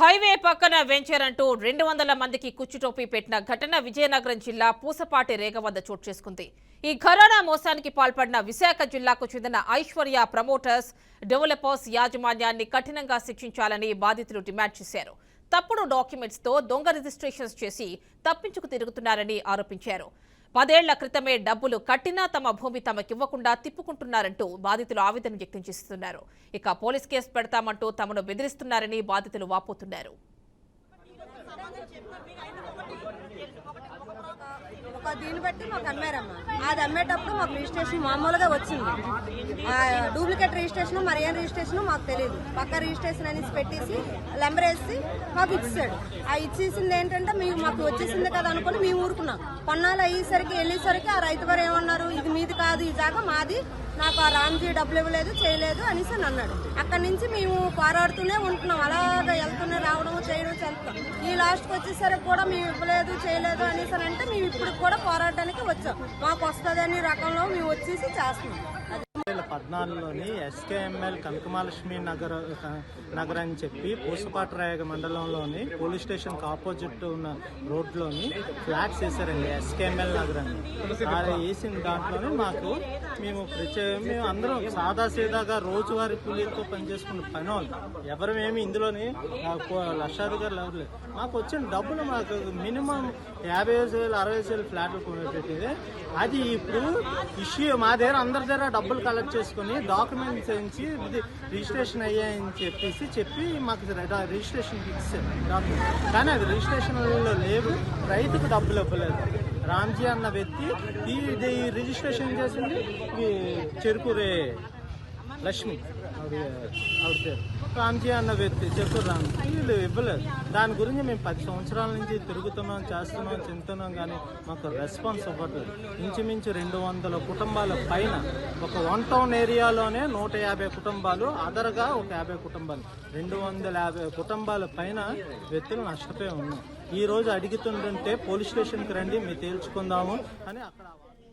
Highway పక్కన venture అంటూ రెండు వందల మందికి కుచ్చుటోపీ పెట్టిన ఘటన విజయనగరం జిల్లా పూసపాటి రేగ వద్ద చోటు చేసుకుంది. ఈ ఘరానా మోసానికి పాల్పడిన విశాఖ జిల్లాకు చెందిన ఐశ్వర్య ప్రమోటర్స్ డెవలపర్స్ యాజమాన్యాన్ని కఠినంగా శిక్షించాలని బాధితులు డిమాండ్ చేశారు. తప్పుడు డాక్యుమెంట్స్తో దొంగ రిజిస్ట్రేషన్స్ చేసి తప్పించుకు తిరుగుతున్నారని ఆరోపించారు. పదేళ్ళ క్రితమే డబ్బులు కట్టినా తమ భూమి తమకివ్వకుండా తిప్పుకుంటున్నారంటూ బాధితులు ఆవేదన వ్యక్తం చేస్తున్నారు. ఇక పోలీస్ కేసు పెడతామంటూ తమను బెదిరిస్తున్నారని బాధితులు వాపోతున్నారు. ఒక దీన్ని బట్టి మాకు అమ్మారమ్మా. అది అమ్మేటప్పుడు మాకు రిజిస్ట్రేషన్ మామూలుగా వచ్చింది. డూప్లికేట్ రిజిస్ట్రేషన్ మరి రిజిస్ట్రేషన్ మాకు తెలియదు పక్క రిజిస్ట్రేషన్ అనేసి పెట్టేసి లెంబరేసి వేసి మాకు ఇచ్చాడు. ఆ ఇచ్చేసింది ఏంటంటే మీకు మాకు వచ్చేసింది కదా అనుకుని మేము ఊరుకున్నాం. కొన్నాళ్ళు అయ్యేసరికి వెళ్ళేసరికి ఆ రైతు వారు ఏమన్నారు? ఇది మీది కాదు ఈ జాగా మాది. నాకు ఆ రామ్జీ డబ్బులు ఇవ్వలేదు చేయలేదు అనేసి అని అన్నాడు. అక్కడి నుంచి మేము పోరాడుతూనే ఉంటున్నాం. అలాగా వెళ్తూనే రావడం చేయడం చేస్తాం. ఈ లాస్ట్కి వచ్చేసరికి కూడా మేము ఇవ్వలేదు చేయలేదు అనేసి అని అంటే మేము ఇప్పుడు కూడా పోరాడడానికి వచ్చాం. మాకు వస్తుంది అనే రకంలో మేము వచ్చేసి చేస్తున్నాం. పద్నాలుగులోని ఎస్కేఎంఎల్ కనకమహాలక్ష్మి నగర్ నగర్ అని చెప్పి పూసపాటరాయగ మండలంలోని పోలీస్ స్టేషన్ ఆపోజిట్ ఉన్న రోడ్లోని ఫ్లాట్స్ వేసారండి ఎస్కేఎంఎల్ నగర్ అని అది వేసిన దాంట్లోనే మాకు మేము ప్రత్యేక మేము అందరం సాదాసీదాగా రోజువారీ కూలీలతో పనిచేసుకున్న పని వాళ్ళు. ఎవరమేమి ఇందులోని లక్షాధికారులు ఎవరు లేదు మాకు వచ్చిన డబ్బులు మాకు మినిమం యాభై ఐదు వేలు అరవై వేలు ఫ్లాట్లు కొనేటట్టు అది ఇప్పుడు ఇష్యూ మా దగ్గర అందరి దగ్గర డబ్బులు కలెక్ట్ చేసుకుని డాక్యుమెంట్స్ వేయించి ఇది రిజిస్ట్రేషన్ అయ్యాయని చెప్పేసి చెప్పి మాకు రిజిస్ట్రేషన్ ఇచ్చారు డాక్యుమెంట్. కానీ అది రిజిస్ట్రేషన్లో లేవు రైతుకు డబ్బులు ఇవ్వలేదు. రామ్జీ అన్న వ్యక్తి ఈ ఇది రిజిస్ట్రేషన్ చేసింది చెరుకురే లక్ష్మి. ఆవిడ ఆవిడ పేరు. రామ్జీ అన్న వ్యక్తి. చెరుకు రామ్. వీళ్ళు ఇవ్వలేదు. దాని గురించి మేము పది సంవత్సరాల నుంచి తిరుగుతున్నాం చేస్తున్నాం చెందుతున్నాం కానీ మాకు రెస్పాన్స్ ఇవ్వట్లేదు. ఇంచుమించు రెండు వందల కుటుంబాల పైన ఒక వన్ టౌన్ ఏరియాలోనే నూట యాభై కుటుంబాలు అదరగా ఒక యాభై కుటుంబాలు. రెండు వందల యాభై కుటుంబాల పైన వ్యక్తులు నష్టపోయి ఉన్నాం. ఈ రోజు అడుగుతుంటే పోలీస్ స్టేషన్కి రండి మేము తేల్చుకుందాము అని అక్కడ